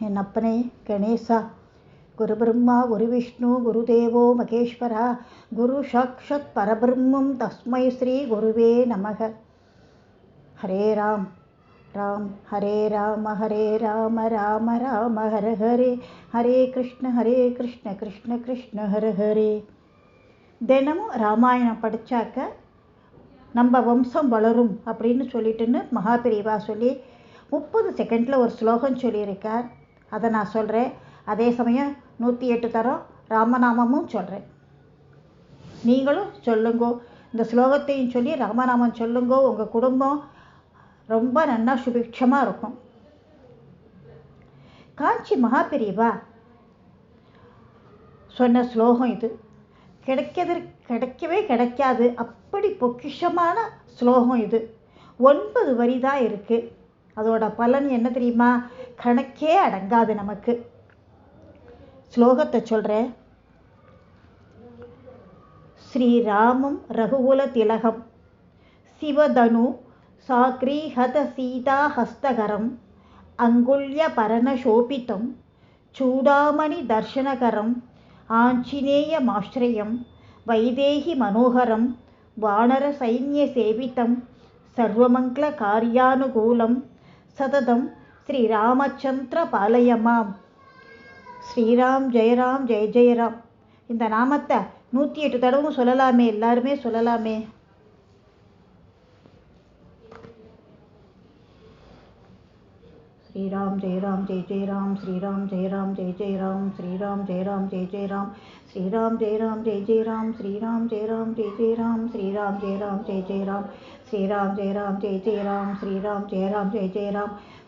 என் அப்பனே கணேசா. குரு பிரம்மா குரு விஷ்ணு குருதேவோ மகேஸ்வரா. குரு சாக்ஷத் பரபிரம்மம். தஸ்மை ஸ்ரீ குருவே நமக. ஹரே ராம். ராம். ஹரே ராம ஹரே ராம ராம ராம ஹர ஹரே. ஹரே கிருஷ்ண ஹரே கிருஷ்ண கிருஷ்ண கிருஷ்ண ஹர ஹரே. தினமும் ராமாயணம் படித்தாக்க நம்ம வம்சம் வளரும் அப்படின்னு சொல்லிட்டுன்னு மகாபிரிவா சொல்லி முப்பது செகண்டில் ஒரு ஸ்லோகம் சொல்லியிருக்கார். அதை நான் சொல்கிறேன் அதே சமயம் நூற்றி எட்டு தரம் ராமநாமமும் சொல்கிறேன் நீங்களும் சொல்லுங்கோ. இந்த ஸ்லோகத்தையும் சொல்லி ராமநாமம் சொல்லுங்கோ. உங்கள் குடும்பம் ரொம்ப நல்லா சுபிக்ஷமாக இருக்கும். காஞ்சி மகாபிரிவா சொன்ன ஸ்லோகம் இது. கிடைக்கிறது கிடைக்கவே கிடைக்காது. அப்படி பொக்கிஷமான ஸ்லோகம் இது. ஒன்பது வரி தான் இருக்குது அதோட பலன் என்ன தெரியுமா? கணக்கே அடங்காது நமக்கு. ஸ்லோகத்தை சொல்கிறேன் ஸ்ரீராமம் ரகுகுல திலகம். சிவதனு சாக்ரீஹத சீதாஹஸ்தகரம் அங்குல்ய பரணசோபிதம். சூடாமணி தர்ஷனகரம். ஆஞ்சநேயமாஸ்ரயம் வைதேகி மனோகரம். வானர சைன்ய சேவிதம். சர்வமங்கல காரியானுகூலம். சததம் ஸ்ரீராமச்சந்திர பாலயமாம் ஸ்ரீராம் ஜெயராம் ஜெய ஜெயராம். இந்த நாமத்தை நூற்றி எட்டு தடவும் சொல்லலாமே எல்லாருமே சொல்லலாமே. ஸ்ரீராம் ஜெயராம் ஜெய ஜெயராம். ஸ்ரீராம் ஜெயராம் ஜெய ஜெயராம். ஸ்ரீராம் ஜெயராம் ஜெய ஜெயராம். ஸ்ரீராம் ஜெயராம் ஜெய ஜெயராம். ஸ்ரீராம் ஜெயராம் ஜெய ஜெயராம். ஸ்ரீராம் ஜெயராம் ஜெய ஜெயராம். ஸ்ரீராம் ஜெயராம் ஜெய ஜெயராம். ஸ்ரீராம் ஜெயராம் ஜெய ஜெயராம்.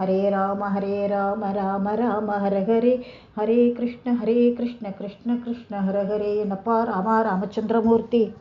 हरे राम हरे राम राम राम, हर हरे। हरे कृष्ण हरे कृष्ण कृष्ण कृष्ण, हर हरे। नपा रामा, रामचंद्रमूर्ति।